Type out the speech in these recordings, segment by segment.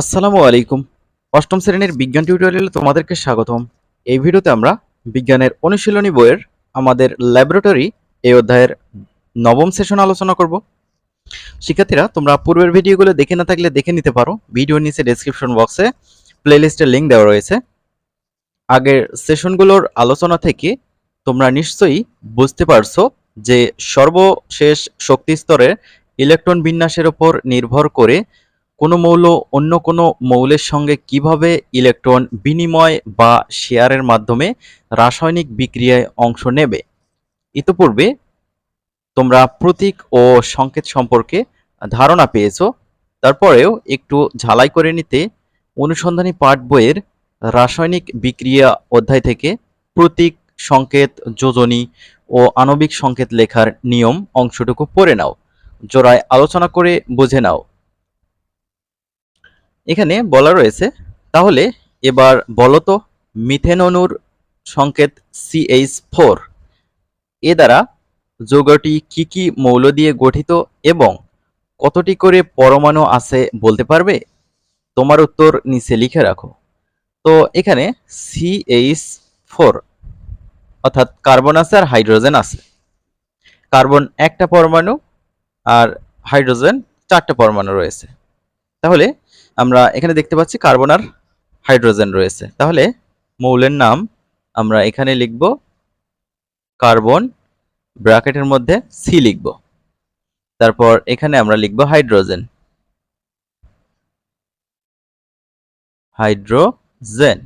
আসসালামু আলাইকুম। অষ্টম শ্রেণির বিজ্ঞান টিউটোরিয়ালে তোমাদেরকে স্বাগতম। এই ভিডিওতে আমরা বিজ্ঞানের অনুশীলনী বইয়ের আমাদের ল্যাবরেটরি এই অধ্যায়ের নবম সেশন আলোচনা করব। শিক্ষার্থীরা, তোমরা পূর্বের ভিডিওগুলো দেখে না থাকলে দেখে নিতে পারো। ভিডিওর নিচে ডেসক্রিপশন বক্সে প্লেলিস্টের লিঙ্ক দেওয়া রয়েছে। আগের সেশনগুলোর আলোচনা থেকে তোমরা নিশ্চয়ই বুঝতে পারছ যে সর্বশেষ শক্তি স্তরে ইলেকট্রন বিন্যাসের উপর নির্ভর করে কোনো মৌল অন্য কোনো মৌলের সঙ্গে কীভাবে ইলেকট্রন বিনিময় বা শেয়ারের মাধ্যমে রাসায়নিক বিক্রিয়ায় অংশ নেবে? ইতোপূর্বে তোমরা প্রতীক ও সংকেত সম্পর্কে ধারণা পেয়েছ। তারপরেও একটু ঝালাই করে নিতে অনুসন্ধানী পাঠ বইয়ের রাসায়নিক বিক্রিয়া অধ্যায় থেকে প্রতীক, সংকেত, যোজনী ও আণবিক সংকেত লেখার নিয়ম অংশটুকু পড়ে নাও। জোড়ায় আলোচনা করে বুঝে নাও। এখানে বলা রয়েছে, তাহলে এবার বলো তো মিথেন অণুর সংকেত সিএইচ ফোর এ দ্বারা যৌগটি কি কি মৌল দিয়ে গঠিত এবং কতটি করে পরমাণু আছে বলতে পারবে? তোমার উত্তর নিচে লিখে রাখো। তো এখানে সিএইচ ফোর অর্থাৎ কার্বন আছে আর হাইড্রোজেন আছে। কার্বন একটা পরমাণু আর হাইড্রোজেন চারটা পরমাণু রয়েছে। তাহলে আমরা এখানে দেখতে পাচ্ছি কার্বন আর হাইড্রোজেন রয়েছে। তাহলে মৌলের নাম আমরা এখানে লিখব কার্বন ব্র্যাকেটের মধ্যে সি লিখব। তারপর এখানে আমরা লিখব হাইড্রোজেন। হাইড্রোজেন।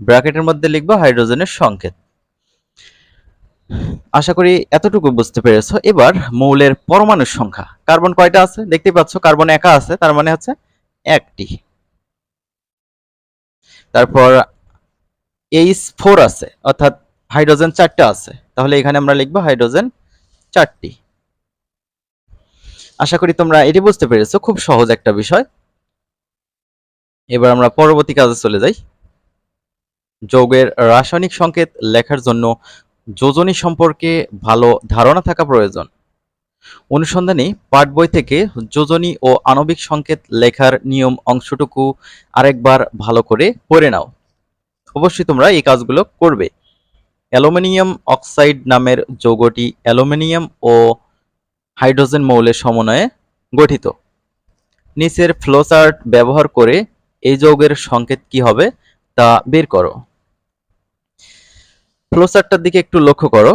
ব্র্যাকেটের মধ্যে লিখব হাইড্রোজেনের সংকেত। আশা করি এতটুকু বুঝতে পেরেছ। এবার মৌলের পরমাণুর সংখ্যা। কার্বন কয়টা আছে? দেখতে পাচ্ছ কার্বন একা আছে, তার মানে হচ্ছে একটি। তারপর এইচ ফোর আছে, অর্থাৎ হাইড্রোজেন চারটা আছে। তাহলে এখানে আমরা লিখব হাইড্রোজেন চারটি। আশা করি তোমরা এটি বুঝতে পেরেছ, খুব সহজ একটা বিষয়। এবার আমরা পরবর্তী কাজে চলে যাই। যৌগের রাসায়নিক সংকেত লেখার জন্য যোজনী সম্পর্কে ভালো ধারণা থাকা প্রয়োজন। অনুসন্ধানী পাঠ বই থেকে যোজনী ও আণবিক সংকেত লেখার নিয়ম অংশটুকু আরেকবার ভালো করে পড়ে নাও। অবশ্যই তোমরা এই কাজগুলো করবে। অ্যালুমিনিয়াম অক্সাইড নামের যৌগটি অ্যালুমিনিয়াম ও হাইড্রোজেন মৌলের সমন্বয়ে গঠিত। নিচের ফ্লোচার্ট ব্যবহার করে এই যৌগের সংকেত কি হবে তা বের করো। ফ্লোচার্টটার দিকে একটু লক্ষ্য করো।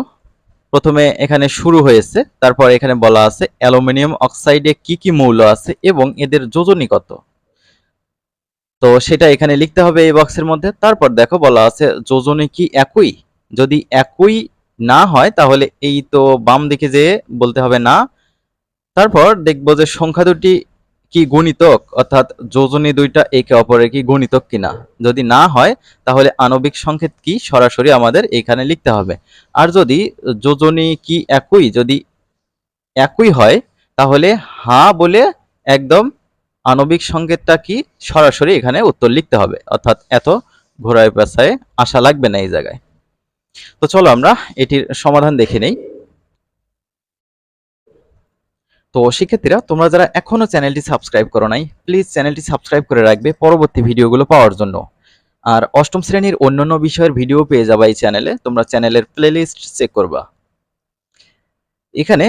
প্রথমে এখানে শুরু হয়েছে, তারপর এখানে বলা আছে অ্যালুমিনিয়াম অক্সাইডে কি কি মৌল আছে এবং এদের যোজনী কত। তো সেটা এখানে লিখতে হবে এই বক্সের মধ্যে। তারপর দেখো বলা আছে যোজনী কি একই? যদি একই না হয় তাহলে এই তো বাম দিকে যেয়ে বলতে হবে না। তারপর দেখব যে সংখ্যা দুটি কি গুণিতক? অর্থাৎ যোজনী দুইটা একে অপরের কি গুণিতক কিনা? যদি না হয়, তাহলে আণবিক সংকেত কি? সরাসরি আমাদের এখানে লিখতে হবে। আর যদি যোজনী কি একই? যদি একই হয়, তাহলে হা বলে একদম আণবিক সংকেতটা কি? সরাসরি এখানে উত্তর লিখতে হবে। অর্থাৎ এত ঘোরায় পেছায় আসা লাগবে না এই জায়গায়। তো চলো আমরা এটির সমাধান দেখে নেই। তো শিক্ষার্থীরা তোমরা যারা এখনও চ্যানেলটি সাবস্ক্রাইব করো নাই প্লিজ চ্যানেলটি সাবস্ক্রাইব করে রাখবে পরবর্তী ভিডিওগুলো পাওয়ার জন্য। আর অষ্টম শ্রেণির অন্যান্য বিষয়ের ভিডিও পেয়ে যাবা এই চ্যানেলে, তোমরা চ্যানেলের প্লেলিস্ট চেক করবা। এখানে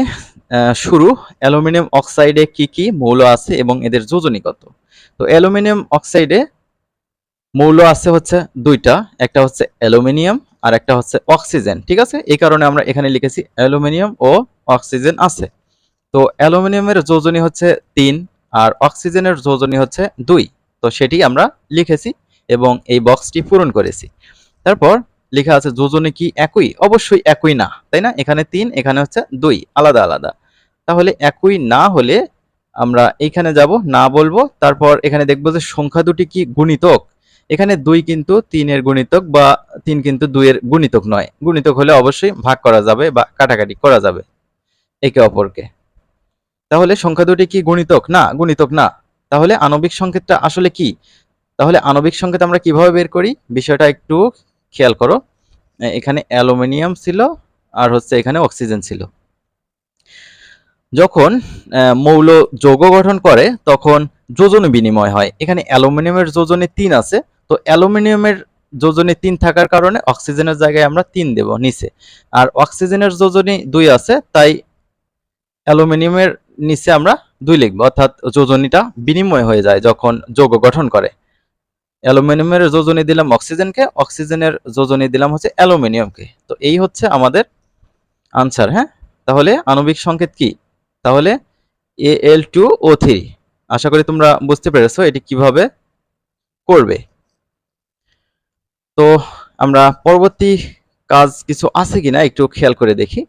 শুরু, অ্যালুমিনিয়াম অক্সাইডে কি কি মৌল আছে এবং এদের যোজনী কত? তো অ্যালুমিনিয়াম অক্সাইডে মৌল আছে হচ্ছে দুইটা, একটা হচ্ছে অ্যালুমিনিয়াম আর একটা হচ্ছে অক্সিজেন, ঠিক আছে? এই কারণে আমরা এখানে লিখেছি অ্যালুমিনিয়াম ও অক্সিজেন আছে। তো অ্যালুমিনিয়ামের যোজনী হচ্ছে তিন আর অক্সিজেনের যোজনী হচ্ছে দুই। তো সেটি আমরা লিখেছি এবং এই বক্সটি পূরণ করেছি। তারপর লেখা আছে যোজনী কি একই? অবশ্যই একই না, তাই না? এখানে তিন, এখানে হচ্ছে দুই, আলাদা আলাদা। তাহলে একই না হলে আমরা এইখানে যাব, না বলব। তারপর এখানে দেখব যে সংখ্যা দুটি কি গুণিতক? এখানে দুই কিন্তু তিনের গুণিতক বা তিন কিন্তু দুইয়ের গুণিতক নয়। গুণিতক হলে অবশ্যই ভাগ করা যাবে বা কাটাকাটি করা যাবে। একে অপরকে। তাহলে সংখ্যা দুটি কি গুণিতক? না গুণিতক না। তাহলে আণবিক সংকেতটা আসলে কি? তাহলে আণবিক সংকেত আমরা কীভাবে বের করি? বিষয়টা একটু খেয়াল করো। এখানে অ্যালুমিনিয়াম ছিল আর হচ্ছে এখানে অক্সিজেন ছিল। যখন মৌল যৌগ গঠন করে, তখন যোজনী বিনিময় হয়। এখানে অ্যালুমিনিয়ামের যোজনে তিন আছে। তো অ্যালুমিনিয়ামের যোজনে তিন থাকার কারণে অক্সিজেনের জায়গায় আমরা তিন দেব নিচে। আর অক্সিজেনের যোজনী দুই আছে, তাই অ্যালুমিনিয়ামের নিচে আমরা দুই লিখব, অর্থাৎ যোজনীটা বিনিময় হয়ে যায় যখন যৌগ গঠন করে। অ্যালুমিনিয়ামের যোজনী দিলাম অক্সিজেনকে, অক্সিজেনের যোজনী দিলাম হচ্ছে অ্যালুমিনিয়ামকে। তো এই হচ্ছে আমাদের আনসার হ্যাঁ? তাহলে আণবিক সংকেত কি? তাহলে এ এল টু ও থ্রি আশা করি তোমরা বুঝতে পেরেছ এটি কীভাবে করবে। তো আমরা পরবর্তী কাজ কিছু আছে কিনা একটু খেয়াল করে দেখি।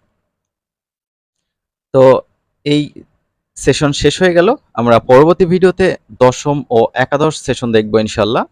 তো এই সেশন শেষ হয়ে গেল। আমরা পরবর্তী ভিডিওতে দশম ও একাদশ সেশন দেখব ইনশাল্লাহ।